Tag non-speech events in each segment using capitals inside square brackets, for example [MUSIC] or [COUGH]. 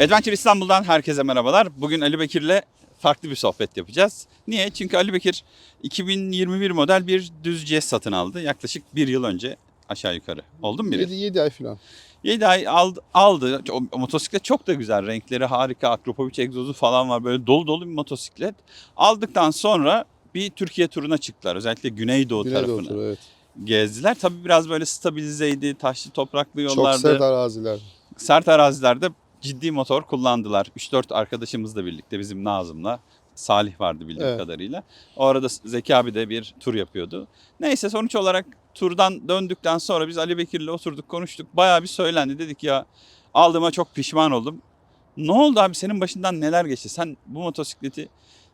Adventure İstanbul'dan herkese merhabalar. Bugün Ali Bekir'le farklı bir sohbet yapacağız. Niye? Çünkü Ali Bekir 2021 model bir düz CS satın aldı. Yaklaşık bir yıl önce aşağı yukarı. Oldu mu bir yıl? 7, 7 ay falan. 7 ay aldı, aldı. O, motosiklet çok da güzel. Renkleri harika. Akropovic egzozu falan var. Böyle dolu dolu bir motosiklet. Aldıktan sonra bir Türkiye turuna çıktılar. Özellikle Güneydoğu, Güneydoğu tarafını turu evet. gezdiler. Tabii biraz böyle stabilizeydi. Taşlı topraklı yollarda. Çok sert araziler. sert arazilerde ciddi motor kullandılar. 3-4 arkadaşımızla birlikte bizim Nazım'la Salih vardı bildiğim Evet. kadarıyla. O arada Zeki abi de bir tur yapıyordu. Neyse sonuç olarak turdan döndükten sonra biz Ali Bekir'le oturduk konuştuk. Bayağı bir söylendi. Dedik ya aldığıma çok pişman oldum. Ne oldu abi senin başından neler geçti? Sen bu motosikleti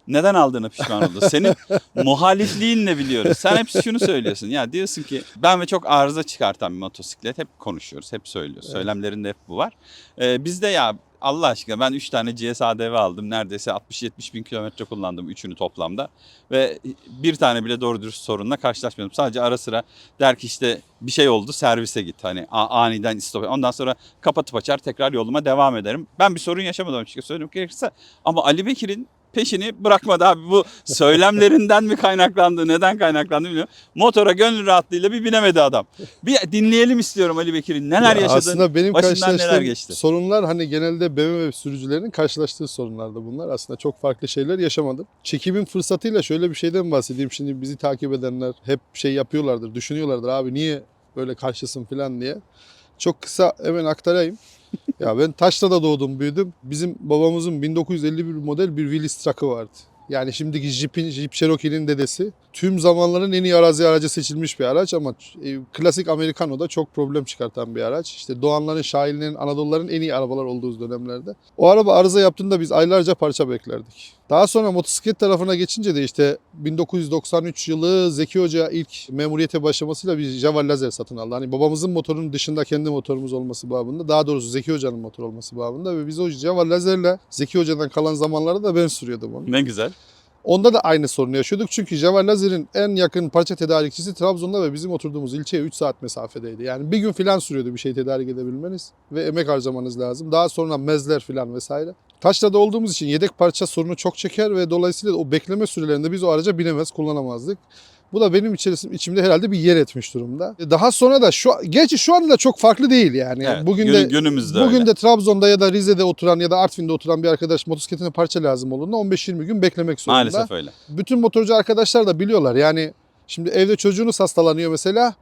neden aldığına pişman oldun? Senin [LAUGHS] muhalifliğinle biliyoruz. Sen hep şunu söylüyorsun. Ya diyorsun ki ben ve çok arıza çıkartan bir motosiklet. Hep konuşuyoruz, hep söylüyoruz. Evet. Söylemlerinde hep bu var. Ee, bizde ya Allah aşkına ben 3 tane GS ADV aldım. Neredeyse 60-70 bin kilometre kullandım üçünü toplamda. Ve bir tane bile doğru dürüst sorunla karşılaşmadım. Sadece ara sıra der ki işte bir şey oldu servise git. Hani aniden istop. Ondan sonra kapatıp açar tekrar yoluma devam ederim. Ben bir sorun yaşamadım açıkçası söylemek gerekirse. Ama Ali Bekir'in peşini bırakmadı abi. Bu söylemlerinden mi kaynaklandı, neden kaynaklandı bilmiyorum. Motora gönül rahatlığıyla bir binemedi adam. Bir dinleyelim istiyorum Ali Bekir'in. Neler Ya yaşadın? Aslında benim başından neler karşılaştığım geçti? sorunlar hani genelde BMW sürücülerinin karşılaştığı sorunlardı bunlar. Aslında çok farklı şeyler yaşamadım. Çekimin fırsatıyla şöyle bir şeyden bahsedeyim. Şimdi bizi takip edenler hep şey yapıyorlardır, düşünüyorlardır. Abi niye böyle karşısın falan diye. Çok kısa hemen aktarayım. Ya ben Taşra'da doğdum, büyüdüm. Bizim babamızın 1951 model bir Willys truck'ı vardı. Yani şimdiki Jeep'in, Jeep Cherokee'nin dedesi. Tüm zamanların en iyi arazi aracı seçilmiş bir araç ama e, klasik Americano'da çok problem çıkartan bir araç. İşte Doğanların, Şahinlerin, Anadoluların en iyi arabalar olduğu dönemlerde. O araba arıza yaptığında biz aylarca parça beklerdik. Daha sonra motosiklet tarafına geçince de işte 1993 yılı Zeki Hoca ilk memuriyete başlamasıyla bir Java Lazer satın aldı. Hani babamızın motorunun dışında kendi motorumuz olması babında. Daha doğrusu Zeki Hoca'nın motoru olması babında. Ve biz o Java Lazer'le Zeki Hoca'dan kalan zamanlarda da ben sürüyordum onu. Ne güzel. Onda da aynı sorunu yaşıyorduk. Çünkü Java Lazer'in en yakın parça tedarikçisi Trabzon'da ve bizim oturduğumuz ilçeye 3 saat mesafedeydi. Yani bir gün filan sürüyordu bir şey tedarik edebilmeniz ve emek harcamanız lazım. Daha sonra mezler filan vesaire. Taşra'da olduğumuz için yedek parça sorunu çok çeker ve dolayısıyla o bekleme sürelerinde biz o araca binemez, kullanamazdık. Bu da benim içerisinde, içimde herhalde bir yer etmiş durumda. Daha sonra da şu gerçi şu anda da çok farklı değil yani. Evet, bugün gün- de günümüzde Bugün öyle. de Trabzon'da ya da Rize'de oturan ya da Artvin'de oturan bir arkadaş motosikletine parça lazım olduğunda 15-20 gün beklemek zorunda. Maalesef öyle. Bütün motorcu arkadaşlar da biliyorlar. Yani şimdi evde çocuğunuz hastalanıyor mesela.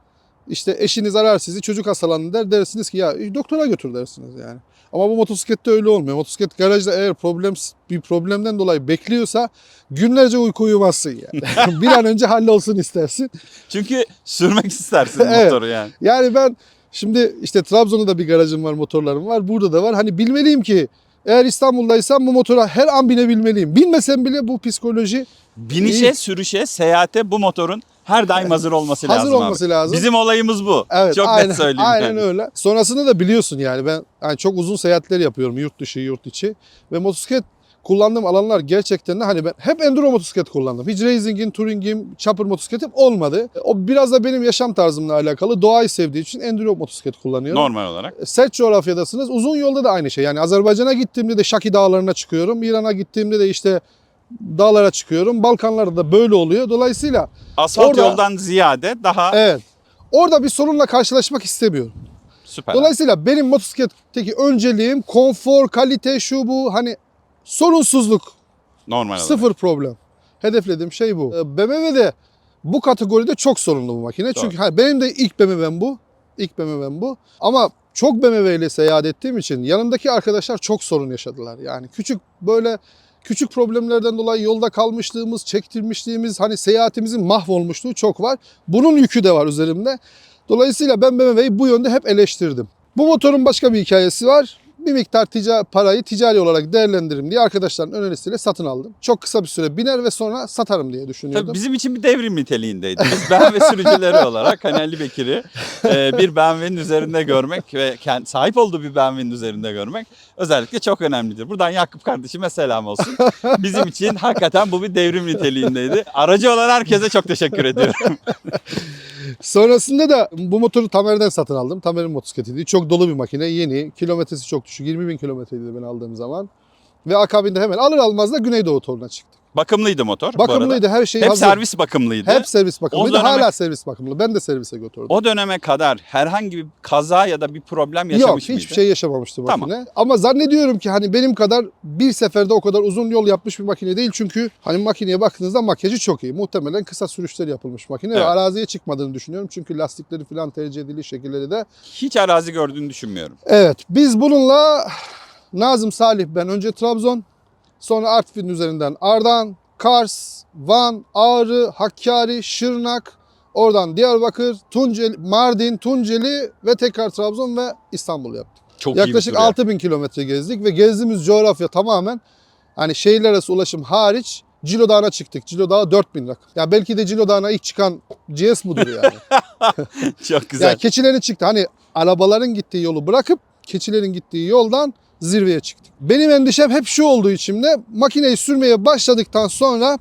İşte eşiniz arar sizi çocuk hastalandı der dersiniz ki ya "E, doktora götür dersiniz yani. Ama bu motosiklette öyle olmuyor. Motosiklet garajda eğer problem bir problemden dolayı bekliyorsa günlerce uyku uyumazsın yani. [LAUGHS] [LAUGHS] bir an önce hallolsun istersin. Çünkü sürmek istersin [LAUGHS] Evet. motoru yani. Yani ben şimdi işte Trabzon'da da bir garajım var, motorlarım var. Burada da var. Hani bilmeliyim ki eğer İstanbul'daysam bu motora her an binebilmeliyim. Bilmesem bile bu psikoloji Binişe, İyi. sürüşe, seyahate bu motorun her daim hazır olması hazır lazım olması abi. lazım. Bizim olayımız bu. Evet, Çok aynen, net söyleyeyim. Aynen yani. öyle. Sonrasında da biliyorsun yani ben yani çok uzun seyahatler yapıyorum yurt dışı, yurt içi ve motosiklet kullandığım alanlar gerçekten de hani ben hep enduro motosiklet kullandım. Hiç racing'in, touring'im, chopper motosikletim olmadı. O biraz da benim yaşam tarzımla alakalı. Doğayı sevdiği için enduro motosiklet kullanıyorum. Normal olarak. Sert coğrafyadasınız. Uzun yolda da aynı şey. Yani Azerbaycan'a gittiğimde de Şaki dağlarına çıkıyorum. İran'a gittiğimde de işte dağlara çıkıyorum. Balkanlarda da böyle oluyor. Dolayısıyla Asfalt Orada- yoldan ziyade daha evet. Orada bir sorunla karşılaşmak istemiyorum. süper. Dolayısıyla benim motosikletteki önceliğim konfor, kalite, şu bu hani sorunsuzluk, Normal olarak. sıfır problem. Hedeflediğim şey bu. Ee, BMW'de bu kategoride çok sorunlu bu makine. Doğru. Çünkü ha, benim de ilk BMW'm bu. İlk BMW'm bu. Ama çok BMW ile seyahat ettiğim için yanımdaki arkadaşlar çok sorun yaşadılar. Yani küçük böyle küçük problemlerden dolayı yolda kalmışlığımız, çektirmişliğimiz, hani seyahatimizin mahvolmuşluğu çok var. Bunun yükü de var üzerimde. Dolayısıyla ben BMW'yi bu yönde hep eleştirdim. Bu motorun başka bir hikayesi var. Bir miktar tica parayı ticari olarak değerlendiririm diye arkadaşların önerisiyle satın aldım. Çok kısa bir süre biner ve sonra satarım diye düşünüyordum. Tabii bizim için bir devrim niteliğindeydi. Biz BMW sürücüleri [LAUGHS] olarak Ali Bekir'i e, bir BMW'nin üzerinde görmek ve sahip olduğu bir BMW'nin üzerinde görmek özellikle çok önemlidir. Buradan Yakup kardeşime selam olsun. Bizim için hakikaten bu bir devrim niteliğindeydi. Aracı olan herkese çok teşekkür ediyorum. [LAUGHS] Sonrasında da bu motoru Tamer'den satın aldım. Tamer'in motosikletiydi. Çok dolu bir makine. Yeni. Kilometresi çok düşük. 20 bin kilometreydi ben aldığım zaman. Ve akabinde hemen alır almaz da Güneydoğu turuna çıktık. Bakımlıydı motor. Bakımlıydı her şey Hep hazır. servis bakımlıydı. Hep servis bakımlıydı. döneme- Hala servis bakımlı. Ben de servise götürdüm. O döneme kadar herhangi bir kaza ya da bir problem Yok yaşamış hiçbir mıydı? şey yaşamamıştı Tamam. makine. Ama zannediyorum ki hani benim kadar bir seferde o kadar uzun yol yapmış bir makine değil. Çünkü hani makineye baktığınızda makyajı çok iyi. Muhtemelen kısa sürüşler yapılmış makine ve Evet. araziye çıkmadığını düşünüyorum. Çünkü lastikleri falan tercih edildiği şekilleri de. Hiç arazi gördüğünü düşünmüyorum. Evet biz bununla Nazım Salih ben önce Trabzon sonra Artvin üzerinden Ardahan, Kars, Van, Ağrı, Hakkari, Şırnak, oradan Diyarbakır, Tunceli, Mardin, Tunceli ve tekrar Trabzon ve İstanbul yaptık. Çok Yaklaşık süre. 6000 kilometre gezdik ve gezdiğimiz coğrafya tamamen hani şehirler arası ulaşım hariç Cilo Dağı'na çıktık. Cilo Dağı 4000 rakım. Ya belki de Cilo Dağı'na ilk çıkan GS budur yani. [LAUGHS] Çok güzel. ya keçilerin çıktı. Hani arabaların gittiği yolu bırakıp keçilerin gittiği yoldan zirveye çıktık. Benim endişem hep şu olduğu içimde makineyi sürmeye başladıktan sonra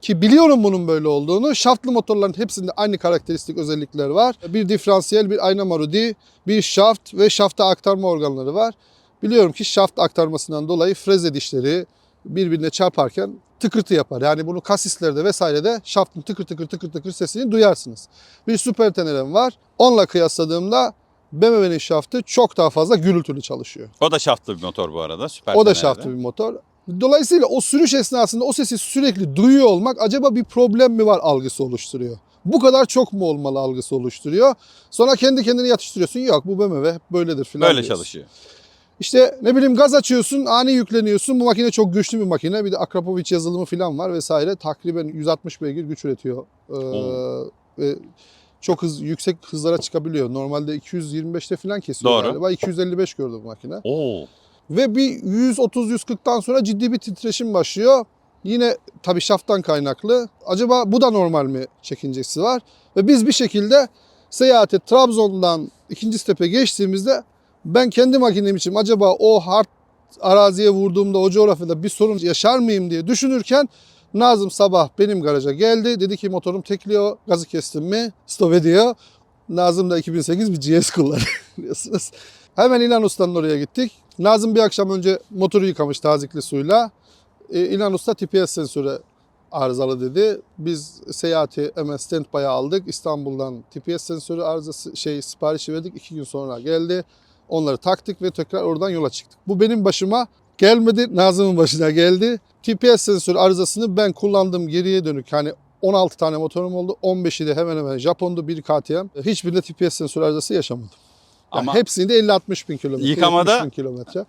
ki biliyorum bunun böyle olduğunu. Şaftlı motorların hepsinde aynı karakteristik özellikler var. Bir diferansiyel, bir ayna marudi, bir şaft ve şafta aktarma organları var. Biliyorum ki şaft aktarmasından dolayı freze dişleri birbirine çarparken tıkırtı yapar. Yani bunu kasislerde vesairede şaftın tıkır tıkır tıkır tıkır sesini duyarsınız. Bir süper tenerem var. Onunla kıyasladığımda BMW'nin şaftı çok daha fazla gürültülü çalışıyor. O da şaftlı bir motor bu arada. Süper O da şaftlı bir motor. Dolayısıyla o sürüş esnasında o sesi sürekli duyuyor olmak acaba bir problem mi var algısı oluşturuyor. Bu kadar çok mu olmalı algısı oluşturuyor. Sonra kendi kendine yatıştırıyorsun. Yok bu BMW hep böyledir filan Böyle diyorsun. çalışıyor. İşte ne bileyim gaz açıyorsun, ani yükleniyorsun. Bu makine çok güçlü bir makine. Bir de Akrapovic yazılımı falan var vesaire. Takriben 160 beygir güç üretiyor. Ee, ve çok hız, yüksek hızlara çıkabiliyor. Normalde 225'te falan kesiyor Doğru. galiba. 255 gördüm bu makine. Oo. Ve bir 130-140'tan sonra ciddi bir titreşim başlıyor. Yine tabii şafttan kaynaklı. Acaba bu da normal mi çekincesi var? Ve biz bir şekilde seyahate Trabzon'dan ikinci stepe geçtiğimizde ben kendi makinem için acaba o hard araziye vurduğumda o coğrafyada bir sorun yaşar mıyım diye düşünürken Nazım sabah benim garaja geldi. Dedi ki motorum tekliyor. Gazı kestim mi? Stop ediyor. Nazım da 2008 bir GS kullanıyor [LAUGHS] biliyorsunuz. Hemen İlhan Usta'nın oraya gittik. Nazım bir akşam önce motoru yıkamış tazikli suyla. E, İlhan Usta TPS sensörü arızalı dedi. Biz seyahati hemen standby'a aldık. İstanbul'dan TPS sensörü arızası şey siparişi verdik. İki gün sonra geldi. Onları taktık ve tekrar oradan yola çıktık. Bu benim başıma gelmedi. Nazım'ın başına geldi. TPS sensörü arızasını ben kullandım geriye dönük. Hani 16 tane motorum oldu. 15'i de hemen hemen Japon'du bir KTM. Hiçbirinde TPS sensörü arızası yaşamadım. Yani Ama hepsinde 50-60 bin kilometre. Yıkamada 70 bin kilometre.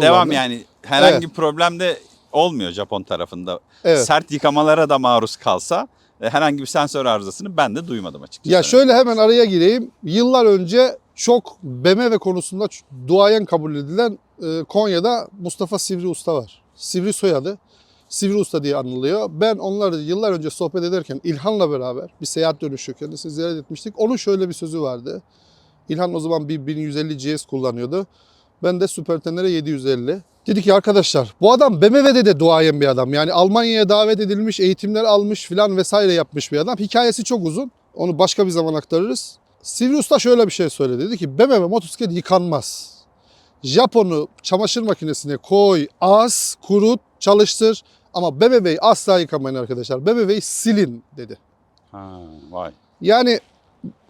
devam yani herhangi Evet. bir problem de olmuyor Japon tarafında. Evet. Sert yıkamalara da maruz kalsa e, herhangi bir sensör arızasını ben de duymadım açıkçası. Ya şöyle hemen araya gireyim. Yıllar önce çok BMW konusunda duayen kabul edilen e, Konya'da Mustafa Sivri Usta var. Sivri soyadı. Sivri Usta diye anılıyor. Ben onları yıllar önce sohbet ederken İlhan'la beraber bir seyahat dönüşü kendisini ziyaret etmiştik. Onun şöyle bir sözü vardı. İlhan o zaman bir 1150 GS kullanıyordu. Ben de Super Tenere 750. Dedi ki arkadaşlar bu adam BMW'de de duayen bir adam. Yani Almanya'ya davet edilmiş, eğitimler almış filan vesaire yapmış bir adam. Hikayesi çok uzun. Onu başka bir zaman aktarırız. Sivri Usta şöyle bir şey söyledi. Dedi ki BMW motosiklet yıkanmaz. Japon'u çamaşır makinesine koy, as, kurut, çalıştır. Ama BMW'yi asla yıkamayın arkadaşlar. BMW'yi silin dedi. Ha, vay. Yani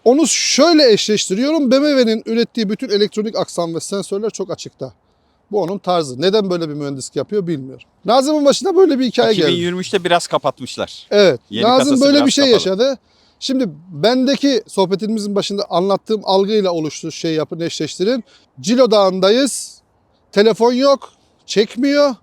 onu şöyle eşleştiriyorum. BMW'nin ürettiği bütün elektronik aksam ve sensörler çok açıkta. Bu onun tarzı. Neden böyle bir mühendislik yapıyor bilmiyorum. Nazım'ın başına böyle bir hikaye geldi. 2023'te biraz kapatmışlar. Evet. Yeni Nazım böyle bir şey kapalı. yaşadı. Şimdi bendeki sohbetimizin başında anlattığım algıyla oluştu şey yapın eşleştirin. Cilo Dağı'ndayız. Telefon yok. Çekmiyor.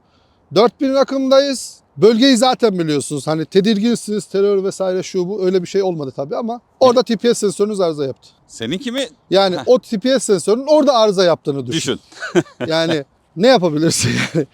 4000 rakımdayız. Bölgeyi zaten biliyorsunuz. Hani tedirginsiniz, terör vesaire şu bu öyle bir şey olmadı tabii ama orada TPS sensörünüz arıza yaptı. Seninki mi? Yani o TPS sensörünün orada arıza yaptığını düşün. Düşün. [LAUGHS] Yani ne yapabilirsin yani?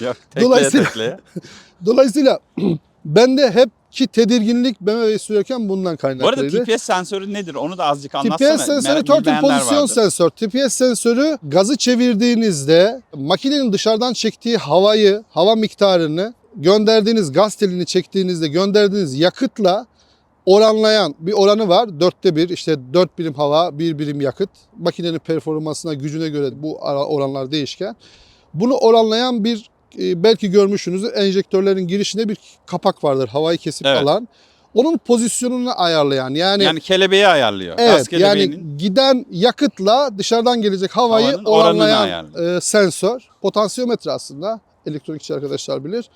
Yok, tekleye Dolayısıyla- tekleye. [LAUGHS] Dolayısıyla [CLEARS THROAT] bende hep ki tedirginlik BMW'yi sürerken bundan Bu arada kaynaklıydı. TPS sensörü nedir? Onu da azıcık anlatsana. TPS sensörü bilmeyenler pozisyon vardır. sensör. TPS sensörü gazı çevirdiğinizde makinenin dışarıdan çektiği havayı, hava miktarını gönderdiğiniz gaz telini çektiğinizde gönderdiğiniz yakıtla oranlayan bir oranı var. Dörtte bir işte dört birim hava, bir birim yakıt. Makinenin performansına, gücüne göre bu oranlar değişken. Bunu oranlayan bir belki görmüşsünüzdür enjektörlerin girişinde bir kapak vardır havayı kesip Evet. alan. Onun pozisyonunu ayarlayan yani, Yani kelebeği ayarlıyor. Evet yani giden yakıtla dışarıdan gelecek havayı Havanın oranlayan e, sensör. Potansiyometre aslında elektronikçi arkadaşlar bilir.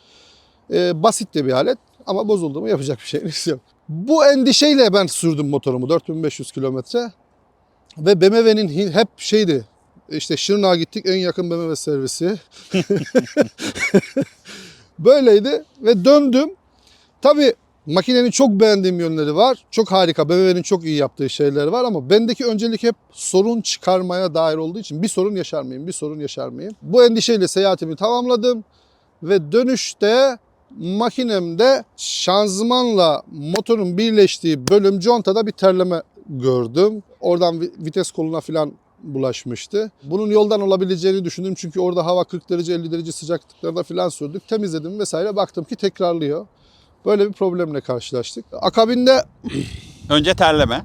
E, basit de bir alet ama bozuldu mu yapacak bir şeyimiz yok. Bu endişeyle ben sürdüm motorumu 4500 kilometre. Ve BMW'nin hep şeydi işte Şırnak'a gittik en yakın BMW servisi. [LAUGHS] Böyleydi ve döndüm. Tabii makinenin çok beğendiğim yönleri var. Çok harika. BMW'nin çok iyi yaptığı şeyler var ama bendeki öncelik hep sorun çıkarmaya dair olduğu için bir sorun yaşar mıyım? Bir sorun yaşar mıyım? Bu endişeyle seyahatimi tamamladım ve dönüşte makinemde şanzımanla motorun birleştiği bölüm contada bir terleme gördüm. Oradan vi- vites koluna falan bulaşmıştı. Bunun yoldan olabileceğini düşündüm çünkü orada hava 40 derece 50 derece sıcaklıklarda falan sürdük. Temizledim vesaire baktım ki tekrarlıyor. Böyle bir problemle karşılaştık. Akabinde [CLEARS THROAT] önce terleme.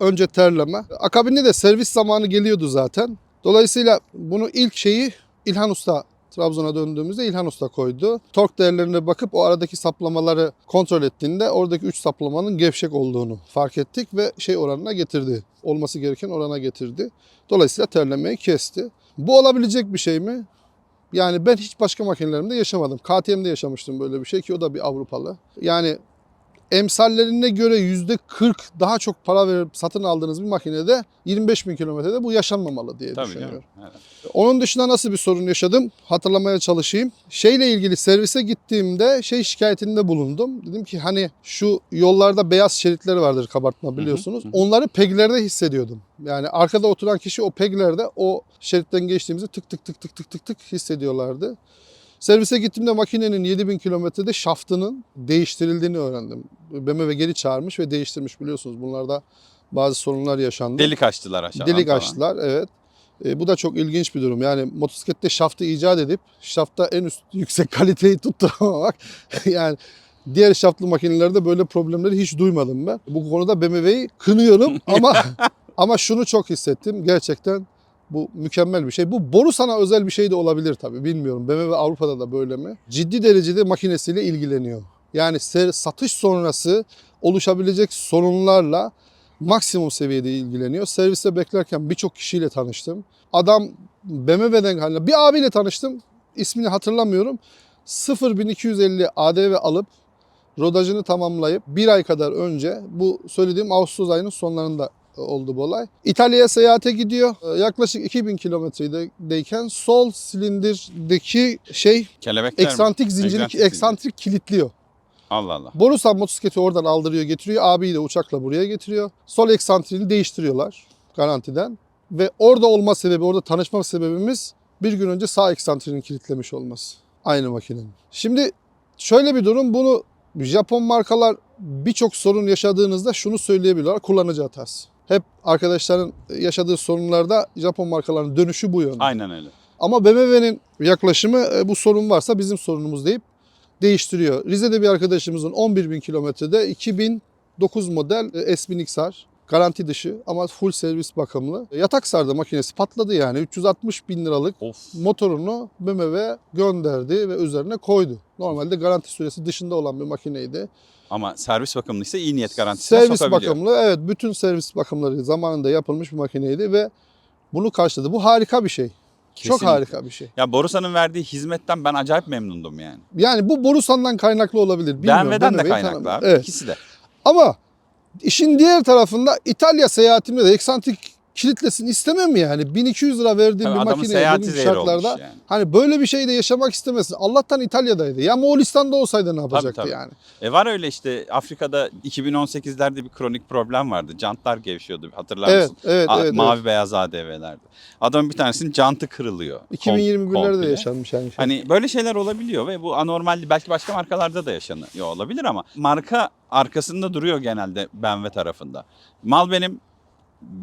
önce terleme. Akabinde de servis zamanı geliyordu zaten. Dolayısıyla bunu ilk şeyi İlhan Usta Trabzon'a döndüğümüzde İlhan Usta koydu. Tork değerlerine bakıp o aradaki saplamaları kontrol ettiğinde oradaki 3 saplamanın gevşek olduğunu fark ettik ve şey oranına getirdi. Olması gereken orana getirdi. Dolayısıyla terlemeyi kesti. Bu olabilecek bir şey mi? Yani ben hiç başka makinelerimde yaşamadım. KTM'de yaşamıştım böyle bir şey ki o da bir Avrupalı. Yani emsallerine göre yüzde 40 daha çok para verip satın aldığınız bir makinede 25 bin kilometrede bu yaşanmamalı diye Tabii düşünüyorum. Evet. Onun dışında nasıl bir sorun yaşadım hatırlamaya çalışayım. Şeyle ilgili servise gittiğimde şey şikayetinde bulundum. Dedim ki hani şu yollarda beyaz şeritler vardır kabartma biliyorsunuz. hı hı. Onları peglerde hissediyordum. Yani arkada oturan kişi o peglerde o şeritten geçtiğimizde tık tık tık tık tık tık tık hissediyorlardı. Servise gittiğimde makinenin 7000 kilometrede şaftının değiştirildiğini öğrendim. BMW geri çağırmış ve değiştirmiş biliyorsunuz. Bunlarda bazı sorunlar yaşandı. Delik açtılar aşağıdan Delik falan. açtılar evet. E, bu da çok ilginç bir durum. Yani motosiklette şaftı icat edip şafta en üst [LAUGHS] yüksek kaliteyi tutturamamak. [LAUGHS] yani diğer şaftlı makinelerde böyle problemleri hiç duymadım ben. Bu konuda BMW'yi kınıyorum [LAUGHS] ama ama şunu çok hissettim. Gerçekten bu mükemmel bir şey. Bu boru sana özel bir şey de olabilir tabii bilmiyorum. BMW Avrupa'da da böyle mi? Ciddi derecede makinesiyle ilgileniyor. Yani satış sonrası oluşabilecek sorunlarla maksimum seviyede ilgileniyor. Serviste beklerken birçok kişiyle tanıştım. Adam BMW'den hani bir abiyle tanıştım. İsmini hatırlamıyorum. 0250 ADV alıp rodajını tamamlayıp bir ay kadar önce bu söylediğim Ağustos ayının sonlarında oldu bu olay. İtalya'ya seyahate gidiyor. Ee, Yaklaşık 2000 kilometredeyken sol silindirdeki şey Kelebekler mi? eksantrik zinciri Eksantrik eksantrik kilitliyor. Allah Allah. Borusan motosikleti oradan aldırıyor getiriyor. Abiyi de uçakla buraya getiriyor. Sol eksantriğini değiştiriyorlar garantiden. Ve orada olma sebebi, orada tanışma sebebimiz bir gün önce sağ eksantriğini kilitlemiş olması. Aynı makinenin. Şimdi şöyle bir durum bunu Japon markalar birçok sorun yaşadığınızda şunu söyleyebiliyorlar. Kullanıcı hatası. Hep arkadaşların yaşadığı sorunlarda Japon markaların dönüşü bu yönde. Aynen öyle. Ama BMW'nin yaklaşımı e, bu sorun varsa bizim sorunumuz deyip değiştiriyor. Rize'de bir arkadaşımızın 11 bin kilometrede 2009 model e, S1000 XR garanti dışı ama full servis bakımlı. Yatak sardı makinesi patladı yani 360 bin liralık Of. motorunu BMW gönderdi ve üzerine koydu. Normalde garanti süresi dışında olan bir makineydi. Ama servis bakımlıysa iyi niyet garantisine Servis sokabiliyor. bakımlı evet bütün servis bakımları zamanında yapılmış bir makineydi ve bunu karşıladı. Bu harika bir şey. Çok Kesinlikle. harika bir şey. Ya Borusan'ın verdiği hizmetten ben acayip memnundum yani. Yani bu Borusan'dan kaynaklı olabilir. Bilmiyorum. BMW'den de kaynaklı abi. Evet. İkisi de. Ama işin diğer tarafında İtalya seyahatimde de eksantrik kilitlesin istemem yani. 1200 lira verdiğim Tabii bir adamın makineye seyahati zehir şartlarda olmuş yani. hani böyle bir şey de yaşamak istemesin. Allah'tan İtalya'daydı. Ya Moğolistan'da olsaydı ne yapacaktı tabii. yani? E var öyle işte Afrika'da 2018'lerde bir kronik problem vardı. Jantlar gevşiyordu hatırlar Evet, mısın? evet, A- evet. Mavi beyaz ADV'lerde. Adamın bir tanesinin jantı kırılıyor. Kom- 2021'lerde de komple. yaşanmış yani. Hani böyle şeyler olabiliyor ve bu anormal belki başka markalarda da yaşanıyor olabilir ama marka arkasında duruyor genelde BMW tarafında. Mal benim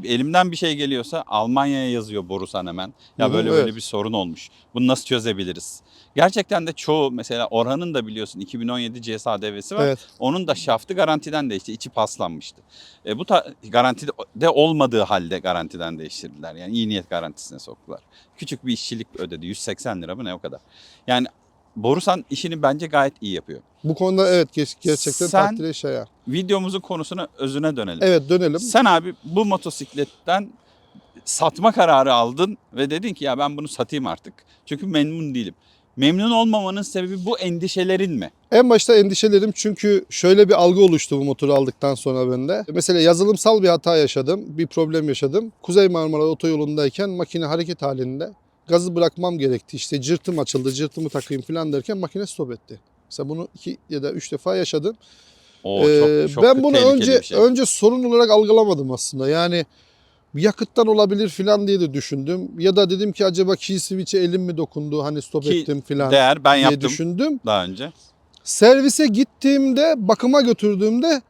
elimden bir şey geliyorsa Almanya'ya yazıyor Borusan hemen. Ya böyle evet. böyle bir sorun olmuş. Bunu nasıl çözebiliriz? Gerçekten de çoğu mesela Orhan'ın da biliyorsun 2017 CSADV'si var. Evet. Onun da şaftı garantiden değişti. içi paslanmıştı. E, bu ta- garantide de olmadığı halde garantiden değiştirdiler. Yani iyi niyet garantisine soktular. Küçük bir işçilik ödedi. 180 lira mı ne o kadar. Yani Borusan işini bence gayet iyi yapıyor. Bu konuda evet ger- gerçekten Sen- takdire şayan. Videomuzun konusuna özüne dönelim. Evet dönelim. Sen abi bu motosikletten satma kararı aldın ve dedin ki ya ben bunu satayım artık. Çünkü memnun değilim. Memnun olmamanın sebebi bu endişelerin mi? En başta endişelerim çünkü şöyle bir algı oluştu bu motoru aldıktan sonra bende. Mesela yazılımsal bir hata yaşadım, bir problem yaşadım. Kuzey Marmara otoyolundayken makine hareket halinde. Gazı bırakmam gerekti. İşte cırtım açıldı, cırtımı takayım falan derken makine stop etti. Mesela bunu iki ya da üç defa yaşadım. O Ee, çok, ben bunu önce şey. önce sorun olarak algılamadım aslında. Yani yakıttan olabilir falan diye de düşündüm. Ya da dedim ki acaba key switch'e elim mi dokundu hani stop Ki ettim falan Değer ben diye yaptım düşündüm. daha önce. Servise gittiğimde, bakıma götürdüğümde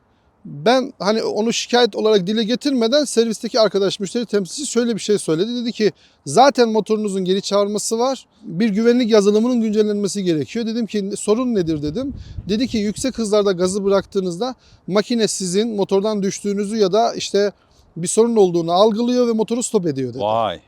ben hani onu şikayet olarak dile getirmeden servisteki arkadaş müşteri temsilcisi şöyle bir şey söyledi. Dedi ki zaten motorunuzun geri çağırması var. Bir güvenlik yazılımının güncellenmesi gerekiyor. Dedim ki sorun nedir dedim. Dedi ki yüksek hızlarda gazı bıraktığınızda makine sizin motordan düştüğünüzü ya da işte bir sorun olduğunu algılıyor ve motoru stop ediyor dedi. Vay.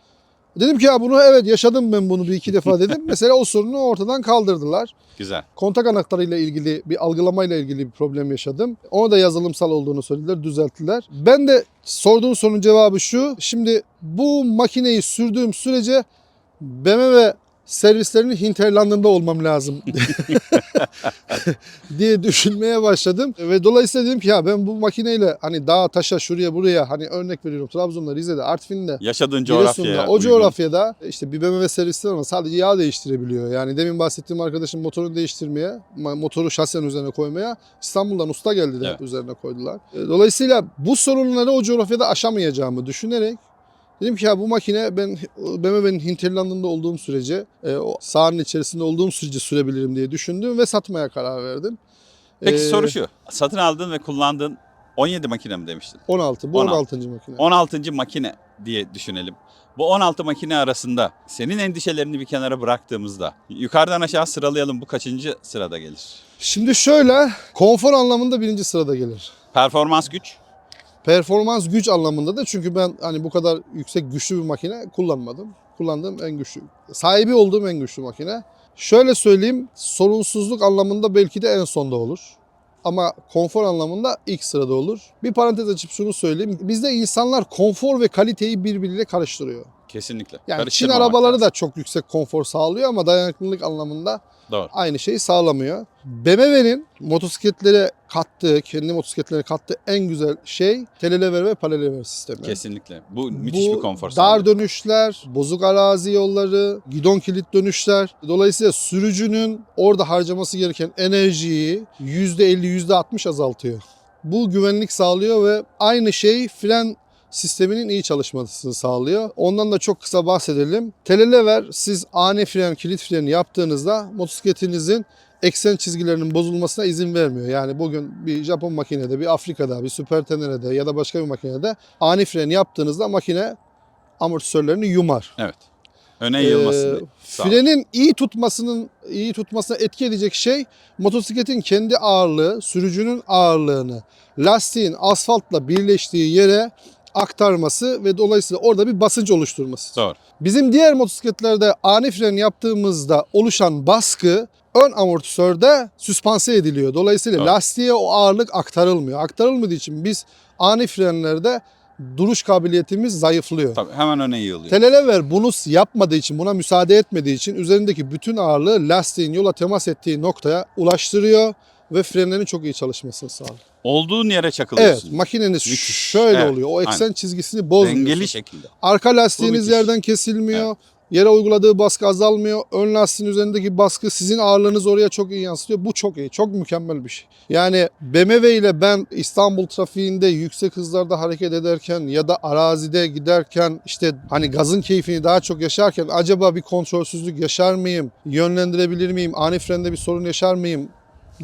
Dedim ki ya bunu evet yaşadım ben bunu bir iki defa dedim. [LAUGHS] Mesela o sorunu ortadan kaldırdılar Güzel. kontak anahtarıyla ilgili bir algılamayla ilgili bir problem yaşadım. Onu da yazılımsal olduğunu söylediler, düzelttiler. Ben de sorduğum sorunun cevabı şu. Şimdi bu makineyi sürdüğüm sürece BMW servislerinin hinterlandında olmam lazım [LAUGHS] diye düşünmeye başladım. Ve dolayısıyla dedim ki ya ben bu makineyle hani dağa taşa şuraya buraya hani örnek veriyorum Trabzon'da, Rize'de, Artvin'de Yaşadığın coğrafyaya o uygun. coğrafyada işte bir BMW serisi var ama sadece yağ değiştirebiliyor. Yani demin bahsettiğim arkadaşın motorunu değiştirmeye, motoru şasenin üzerine koymaya İstanbul'dan usta geldi de Evet. üzerine koydular. E, Dolayısıyla bu sorunları o coğrafyada aşamayacağımı düşünerek dedim ki ya bu makine ben BMW'nin hinterlandında olduğum sürece, e, o sahanın içerisinde olduğum sürece sürebilirim diye düşündüm ve satmaya karar verdim. Peki E, soru şu. Satın aldığın ve kullandığın 17 makine mi demiştin? 16, bu 16. 16. makine. 16. makine diye düşünelim. Bu 16 makine arasında senin endişelerini bir kenara bıraktığımızda yukarıdan aşağı sıralayalım bu kaçıncı sırada gelir? Şimdi şöyle, konfor anlamında birinci sırada gelir. Performans güç. Performans güç anlamında da çünkü ben hani bu kadar yüksek güçlü bir makine kullanmadım. Kullandığım en güçlü, sahibi olduğum en güçlü makine. Şöyle söyleyeyim, sorunsuzluk anlamında belki de en sonda olur. Ama konfor anlamında ilk sırada olur. Bir parantez açıp şunu söyleyeyim. Bizde insanlar konfor ve kaliteyi birbiriyle karıştırıyor. Kesinlikle. Yani Çin arabaları lazım. da çok yüksek konfor sağlıyor ama dayanıklılık anlamında Doğru. aynı şeyi sağlamıyor. BMW'nin motosikletlere kattığı, kendi motosikletlerine kattığı en güzel şey telelever ve paralelever sistemi. Kesinlikle. Bu müthiş Bu bir konfor dar sağlıyor. dönüşler, bozuk arazi yolları, gidon kilit dönüşler. Dolayısıyla sürücünün orada harcaması gereken enerjiyi %50, %60 azaltıyor. Bu güvenlik sağlıyor ve aynı şey fren sisteminin iyi çalışmasını sağlıyor. Ondan da çok kısa bahsedelim. Telelever siz ani fren, kilit freni yaptığınızda motosikletinizin eksen çizgilerinin bozulmasına izin vermiyor. Yani bugün bir Japon makinede, bir Afrika'da, bir Super Tenere'de ya da başka bir makinede ani fren yaptığınızda makine amortisörlerini yumar. Evet. Öne yığılmasını Ee, frenin iyi tutmasının iyi tutmasına etki edecek şey motosikletin kendi ağırlığı, sürücünün ağırlığını lastiğin asfaltla birleştiği yere aktarması ve dolayısıyla orada bir basınç oluşturması. Doğru. Bizim diğer motosikletlerde ani fren yaptığımızda oluşan baskı ön amortisörde süspanse ediliyor. Dolayısıyla Evet. lastiğe o ağırlık aktarılmıyor. Aktarılmadığı için biz ani frenlerde duruş kabiliyetimiz zayıflıyor. Tabii hemen öne yığılıyor. Telelever bunu yapmadığı için, buna müsaade etmediği için üzerindeki bütün ağırlığı lastiğin yola temas ettiği noktaya ulaştırıyor ve frenlerin çok iyi çalışmasını sağlıyor. Olduğun yere Evet, çakılıyorsun. makineniz Müthiş. şöyle Evet, oluyor. O eksen aynen. çizgisini bozmuyorsunuz. Dengeli şekilde. Arka lastiğiniz yerden kesilmiyor. Yere uyguladığı baskı azalmıyor. Ön lastiğin üzerindeki baskı sizin ağırlığınız oraya çok iyi yansıtıyor. Bu çok iyi. Çok mükemmel bir şey. Yani BMW ile ben İstanbul trafiğinde yüksek hızlarda hareket ederken ya da arazide giderken işte hani gazın keyfini daha çok yaşarken acaba bir kontrolsüzlük yaşar mıyım? Yönlendirebilir miyim? Ani frende bir sorun yaşar mıyım?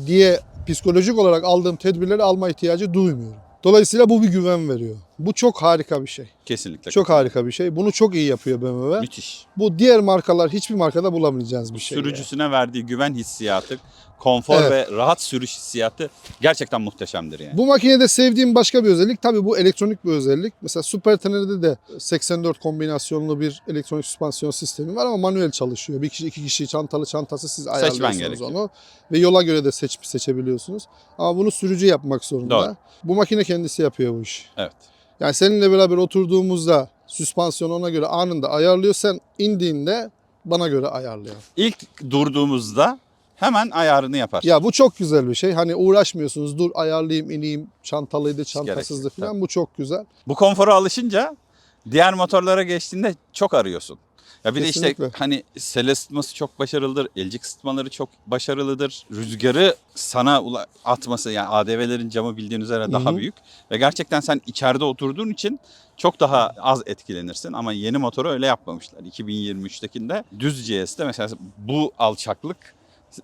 diye psikolojik olarak aldığım tedbirleri alma ihtiyacı duymuyorum. Dolayısıyla bu bir güven veriyor. Bu çok harika bir şey. Kesinlikle. Çok harika bir şey. Bunu çok iyi yapıyor BMW. Müthiş. Bu diğer markalar hiçbir markada bulamayacağınız bir şey. yani. Sürücüsüne verdiği güven hissiyatı, konfor Evet. ve rahat sürüş hissiyatı gerçekten muhteşemdir yani. Bu makinede sevdiğim başka bir özellik tabii bu elektronik bir özellik. Mesela Super Tener'de de 84 kombinasyonlu bir elektronik süspansiyon sistemi var ama manuel çalışıyor. Bir kişi iki kişi çantalı çantası siz ayarlıyorsunuz gerekiyor. onu ve yola göre de seç, seçebiliyorsunuz. Ama bunu sürücü yapmak zorunda. Doğru. Bu makine kendisi yapıyor bu işi. Evet. Yani seninle beraber oturduğumuzda süspansiyonu ona göre anında ayarlıyor. Sen indiğinde bana göre ayarlıyor. İlk durduğumuzda hemen ayarını yapar. Ya bu çok güzel bir şey. Hani uğraşmıyorsunuz. Dur ayarlayayım, ineyim. Çantalıydı, gerek çantasızdı yok, falan. Bu çok güzel. Bu konfora alışınca diğer motorlara geçtiğinde çok arıyorsun. Ya bir de Kesinlikle. işte hani sel ısıtması çok başarılıdır, elcik ısıtmaları çok başarılıdır. Rüzgarı sana atması yani ADV'lerin camı bildiğin üzere daha Hı hı. büyük. Ve gerçekten sen içeride oturduğun için çok daha az etkilenirsin. Ama yeni motoru öyle yapmamışlar. 2023'tekinde düz GS'te mesela bu alçaklık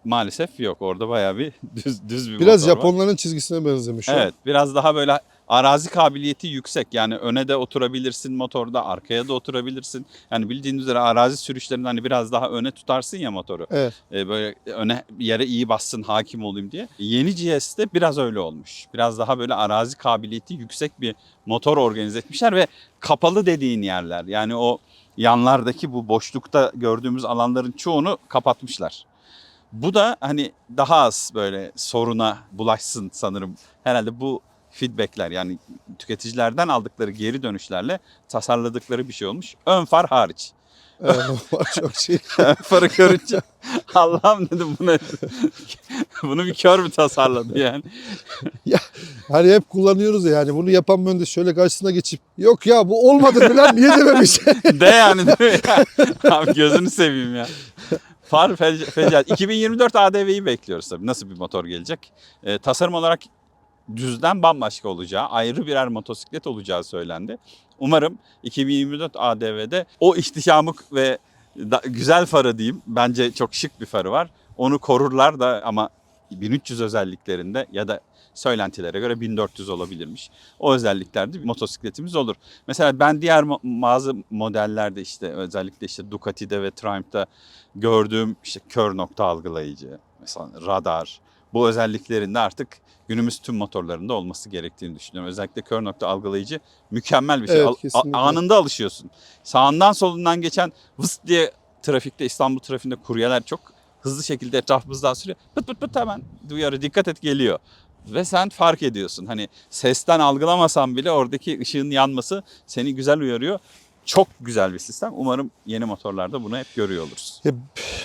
maalesef yok. Orada bayağı bir [LAUGHS] düz düz bir Biraz motor var. Japonların çizgisine benzemiş. o. Evet biraz daha böyle arazi kabiliyeti yüksek. Yani öne de oturabilirsin motorda, arkaya da oturabilirsin. Yani bildiğin üzere arazi sürüşlerinde hani biraz daha öne tutarsın ya motoru. Evet. Ee, böyle öne yere iyi bassın, hakim olayım diye. Yeni GS'de biraz öyle olmuş. Biraz daha böyle arazi kabiliyeti yüksek bir motor organize etmişler ve kapalı dediğin yerler. Yani o yanlardaki bu boşlukta gördüğümüz alanların çoğunu kapatmışlar. Bu da hani daha az böyle soruna bulaşsın sanırım. Herhalde bu feedbackler yani tüketicilerden aldıkları geri dönüşlerle tasarladıkları bir şey olmuş. Ön far hariç. Çok şey. [LAUGHS] Farı görünce Allah'ım dedim bunu [LAUGHS] bunu bir kör mü tasarladı yani. Hani hep kullanıyoruz ya yani bunu yapan mühendis şöyle karşısına geçip yok ya bu olmadı falan niye dememiş. [LAUGHS] De yani değil mi? ya? Abi gözünü seveyim ya. Far fe- fecaat. 2024 ADV'yi bekliyoruz tabii. Nasıl bir motor gelecek? Ee, tasarım olarak düzden bambaşka olacağı, ayrı birer motosiklet olacağı söylendi. Umarım 2024 ADV'de o ihtişamı ve da- güzel farı diyeyim. Bence çok şık bir farı var. Onu korurlar da ama 1300 özelliklerinde ya da söylentilere göre 1400 olabilirmiş. O özelliklerde bir motosikletimiz olur. Mesela ben diğer bazı modellerde işte özellikle işte Ducati'de ve Triumph'ta gördüğüm işte kör nokta algılayıcı, mesela radar bu özelliklerinde artık günümüz tüm motorlarında olması gerektiğini düşünüyorum. Özellikle kör nokta algılayıcı mükemmel bir şey. Evet, kesinlikle. anında alışıyorsun. Sağından solundan geçen vıs diye trafikte İstanbul trafiğinde kuryeler çok hızlı şekilde etrafımızdan sürüyor. Pıt pıt pıt hemen duyarı dikkat et geliyor. Ve sen fark ediyorsun. Hani sesten algılamasan bile oradaki ışığın yanması seni güzel uyarıyor. Çok güzel bir sistem. Umarım yeni motorlarda bunu hep görüyor oluruz.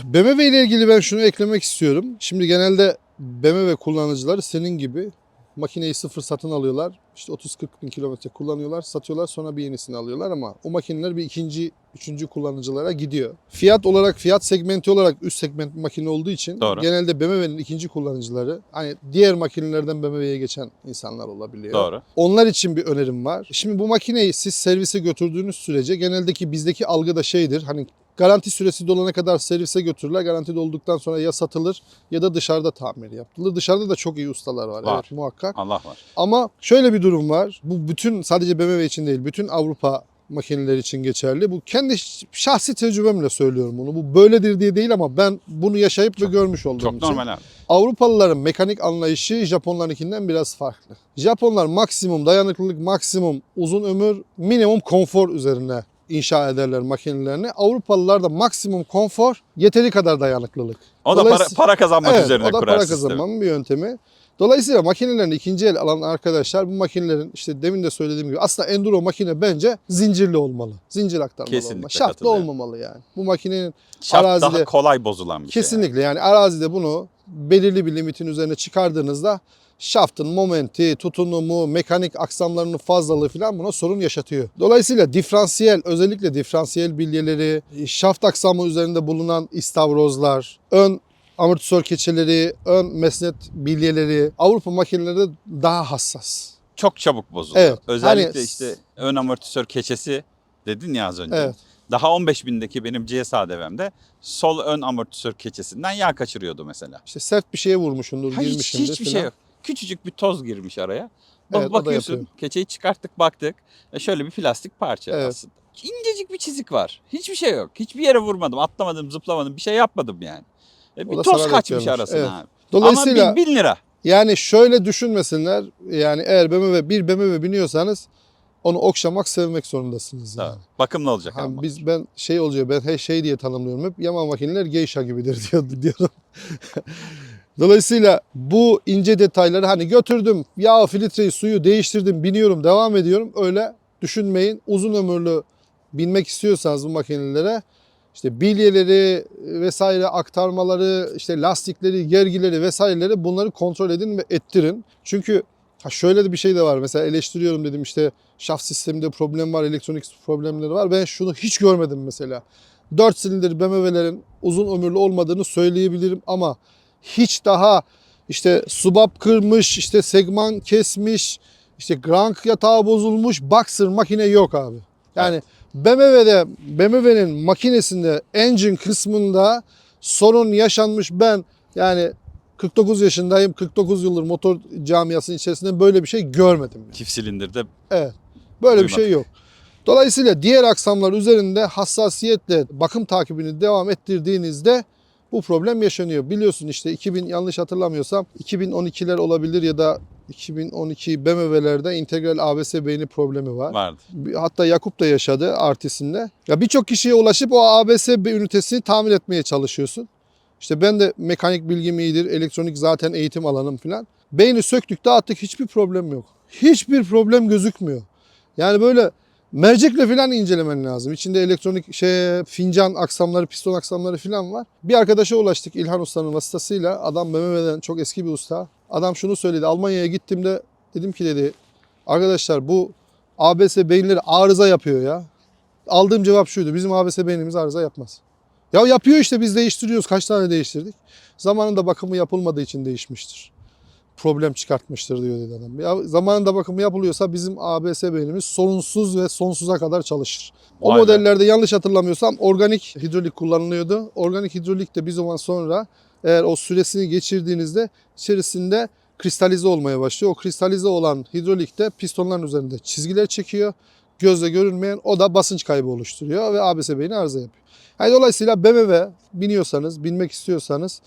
BMW ile ilgili ben şunu eklemek istiyorum. Şimdi genelde BMW kullanıcıları senin gibi makineyi sıfır satın alıyorlar. İşte 30-40 bin kilometre kullanıyorlar, satıyorlar sonra bir yenisini alıyorlar ama o makineler bir ikinci, üçüncü kullanıcılara gidiyor. Fiyat olarak, fiyat segmenti olarak üst segment makine olduğu için Doğru. genelde BMW'nin ikinci kullanıcıları hani diğer makinelerden BMW'ye geçen insanlar olabiliyor. Doğru. Onlar için bir önerim var. Şimdi bu makineyi siz servise götürdüğünüz sürece geneldeki bizdeki algı da şeydir. Hani garanti süresi dolana kadar servise götürürler. Garanti dolduktan sonra ya satılır ya da dışarıda tamir yapılır. Dışarıda da çok iyi ustalar var. Var. Evet muhakkak. Allah var. Ama şöyle bir durum var. Bu bütün sadece BMW için değil, bütün Avrupa makineler için geçerli. Bu kendi şahsi tecrübemle söylüyorum bunu. Bu böyledir diye değil ama ben bunu yaşayıp ve görmüş olduğum Çok için. normal abi. Avrupalıların mekanik anlayışı Japonlarınkinden biraz farklı. Japonlar maksimum dayanıklılık, maksimum uzun ömür, minimum konfor üzerine inşa ederler makinelerini. Avrupalılar da maksimum konfor, yeteri kadar dayanıklılık. O da para, para kazanmak Evet, üzerine o da kurar para kazanmanın bir yöntemi. Dolayısıyla makinelerini ikinci el alan arkadaşlar bu makinelerin işte demin de söylediğim gibi aslında enduro makine bence zincirli olmalı. Zincir aktarmalı Kesinlikle olmalı. Şaftlı olmamalı yani. Bu makinenin Şaft arazide- daha kolay bozulan bir şey. Kesinlikle yani arazide bunu belirli bir limitin üzerine çıkardığınızda şaftın momenti, tutunumu, mekanik aksamlarının fazlalığı falan buna sorun yaşatıyor. Dolayısıyla diferansiyel, özellikle diferansiyel bilyeleri, şaft aksamı üzerinde bulunan istavrozlar, ön amortisör keçeleri, ön mesnet bilyeleri Avrupa makineleri daha hassas. Çok çabuk bozuluyor. Evet, Özellikle hani- işte ön amortisör keçesi dedin ya az önce. Evet. Daha 15 bindeki benim CS ADV'mde sol ön amortisör keçesinden yağ kaçırıyordu mesela. İşte sert bir şeye vurmuşsundur, Ha, hiç, hiçbir falan. şey yok. Küçücük bir toz girmiş araya. Evet, Bak da bakıyorsun keçeyi çıkarttık baktık. E şöyle bir plastik parça Evet. aslında. İncecik bir çizik var. Hiçbir şey yok. Hiçbir yere vurmadım, atlamadım, zıplamadım. Bir şey yapmadım yani. E, bir toz kaçmış arasına Evet. abi. Dolayısıyla Ama bin, bin lira. yani şöyle düşünmesinler. Yani eğer BMW bir BMW biniyorsanız onu okşamak, sevmek zorundasınız. Yani. Tabii. Bakımlı olacak ama. biz ben şey oluyor ben her şey diye tanımlıyorum hep Yaman makineler geisha gibidir [LAUGHS] diyor, diyorum. Dolayısıyla bu ince detayları hani götürdüm yağ filtreyi suyu değiştirdim biniyorum devam ediyorum öyle düşünmeyin. Uzun ömürlü binmek istiyorsanız bu makinelere işte bilyeleri vesaire aktarmaları işte lastikleri gergileri vesaireleri bunları kontrol edin ve ettirin. Çünkü ha şöyle de bir şey de var mesela eleştiriyorum dedim işte şaft sisteminde problem var elektronik problemleri var ben şunu hiç görmedim mesela. 4 silindir BMW'lerin uzun ömürlü olmadığını söyleyebilirim ama hiç daha işte subap kırmış, işte segman kesmiş, işte grank yatağı bozulmuş boxer makine yok abi. Yani BMW'de BMW'nin makinesinde engine kısmında sorun yaşanmış ben yani 49 yaşındayım. 49 yıldır motor camiasının içerisinde böyle bir şey görmedim. yani. Çift silindirde Evet. Böyle bir Duymadım. şey yok. Dolayısıyla diğer aksamlar üzerinde hassasiyetle bakım takibini devam ettirdiğinizde bu problem yaşanıyor. Biliyorsun işte 2000 yanlış hatırlamıyorsam 2012'ler olabilir ya da 2012 BMW'lerde integral ABS beyni problemi var. vardı. Hatta Yakup da yaşadı artisinde. Ya birçok kişiye ulaşıp o ABS ünitesini tamir etmeye çalışıyorsun. İşte ben de mekanik bilgim iyidir, elektronik zaten eğitim alanım falan. Beyni söktük dağıttık hiçbir problem yok. Hiçbir problem gözükmüyor. Yani böyle mercekle falan incelemen lazım. İçinde elektronik şey fincan aksamları, piston aksamları falan var. Bir arkadaşa ulaştık İlhan Usta'nın vasıtasıyla. Adam BMW'den çok eski bir usta. Adam şunu söyledi. Almanya'ya gittiğimde dedim ki dedi arkadaşlar bu ABS beyinleri arıza yapıyor ya. Aldığım cevap şuydu. Bizim ABS beynimiz arıza yapmaz. Ya yapıyor işte biz değiştiriyoruz. Kaç tane değiştirdik? Zamanında bakımı yapılmadığı için değişmiştir. Problem çıkartmıştır diyor dedi adam. Ya zamanında bakımı yapılıyorsa bizim ABS beynimiz sorunsuz ve sonsuza kadar çalışır. O Vay be. modellerde yanlış hatırlamıyorsam organik hidrolik kullanılıyordu. Organik hidrolik de bir zaman sonra eğer o süresini geçirdiğinizde içerisinde kristalize olmaya başlıyor. O kristalize olan hidrolikte pistonların üzerinde çizgiler çekiyor. Gözle görünmeyen o da basınç kaybı oluşturuyor ve ABS beyni arıza yapıyor. Yani dolayısıyla BMW biniyorsanız, binmek istiyorsanız,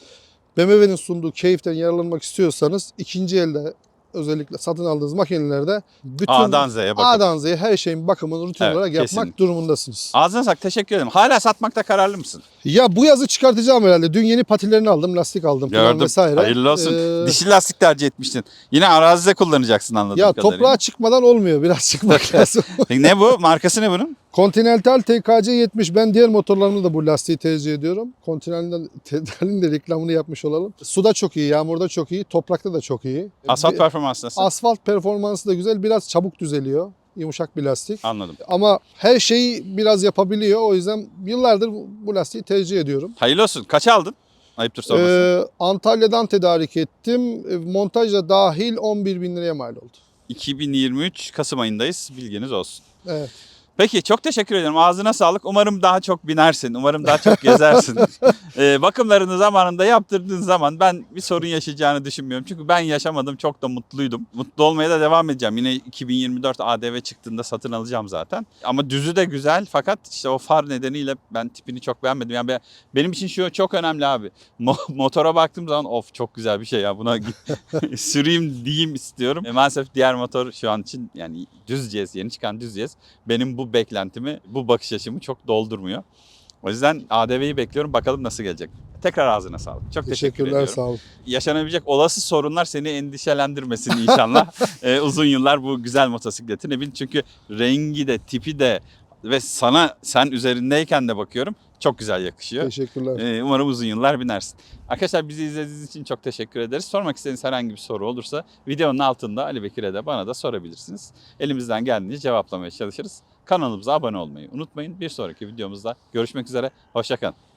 BMW'nin sunduğu keyiften yararlanmak istiyorsanız ikinci elde özellikle satın aldığınız makinelerde bütün A'dan Z'ye bakın. A'dan Z'ye her şeyin bakımını rutin Evet, olarak yapmak kesinlikle. durumundasınız. Ağzına sak teşekkür ederim. Hala satmakta kararlı mısın? Ya bu yazı çıkartacağım herhalde. Dün yeni patilerini aldım, lastik aldım falan Gördüm. vesaire. Hayırlı olsun. Ee, Dişli lastik tercih etmiştin. Yine arazide kullanacaksın anladığım ya kadarıyla. toprağa çıkmadan olmuyor. Biraz çıkmak [LAUGHS] lazım. Peki ne bu? Markası ne bunun? Continental TKC 70. Ben diğer motorlarımda da bu lastiği tercih ediyorum. Continental'in de reklamını yapmış olalım. Suda çok iyi, yağmurda çok iyi, toprakta da çok iyi. Asfalt performansı nasıl? Asfalt performansı da güzel. Biraz çabuk düzeliyor. Yumuşak bir lastik. Anladım. Ama her şeyi biraz yapabiliyor. O yüzden yıllardır bu- lastiği tercih ediyorum. Hayırlı olsun. Kaç aldın? Ayıptır sorması. Ee, Antalya'dan tedarik ettim. Ee, Montajla dahil 11 bin liraya mal oldu. 2023 Kasım ayındayız. Bilginiz olsun. Evet. Peki çok teşekkür ederim. Ağzına sağlık. Umarım daha çok binersin. Umarım daha çok gezersin. [LAUGHS] Ee, bakımlarını zamanında yaptırdığın zaman ben bir sorun yaşayacağını düşünmüyorum. Çünkü ben yaşamadım. Çok da mutluydum. Mutlu olmaya da devam edeceğim. Yine 2024 ADV çıktığında satın alacağım zaten. Ama düzü de güzel fakat işte o far nedeniyle ben tipini çok beğenmedim. Yani be- benim için şu çok önemli abi. Mo- [LAUGHS] motora baktığım zaman of çok güzel bir şey ya. Buna [LAUGHS] süreyim diyeyim istiyorum. E, maalesef diğer motor şu an için yani düz yeni çıkan düz benim bu beklentimi, bu bakış açımı çok doldurmuyor. O yüzden ADV'yi bekliyorum. Bakalım nasıl gelecek. Tekrar ağzına sağlık. Çok teşekkür Teşekkürler ediyorum. sağ olun. Yaşanabilecek olası sorunlar seni endişelendirmesin inşallah. [LAUGHS] Ee, uzun yıllar bu güzel motosikletine bin. Çünkü rengi de, tipi de ve sana sen üzerindeyken de bakıyorum çok güzel yakışıyor. Teşekkürler. Ee, umarım uzun yıllar binersin. Arkadaşlar bizi izlediğiniz için çok teşekkür ederiz. Sormak istediğiniz herhangi bir soru olursa videonun altında Ali Bekir'e de bana da sorabilirsiniz. Elimizden geldiğince cevaplamaya çalışırız. Kanalımıza abone olmayı unutmayın. Bir sonraki videomuzda görüşmek üzere. Hoşçakalın.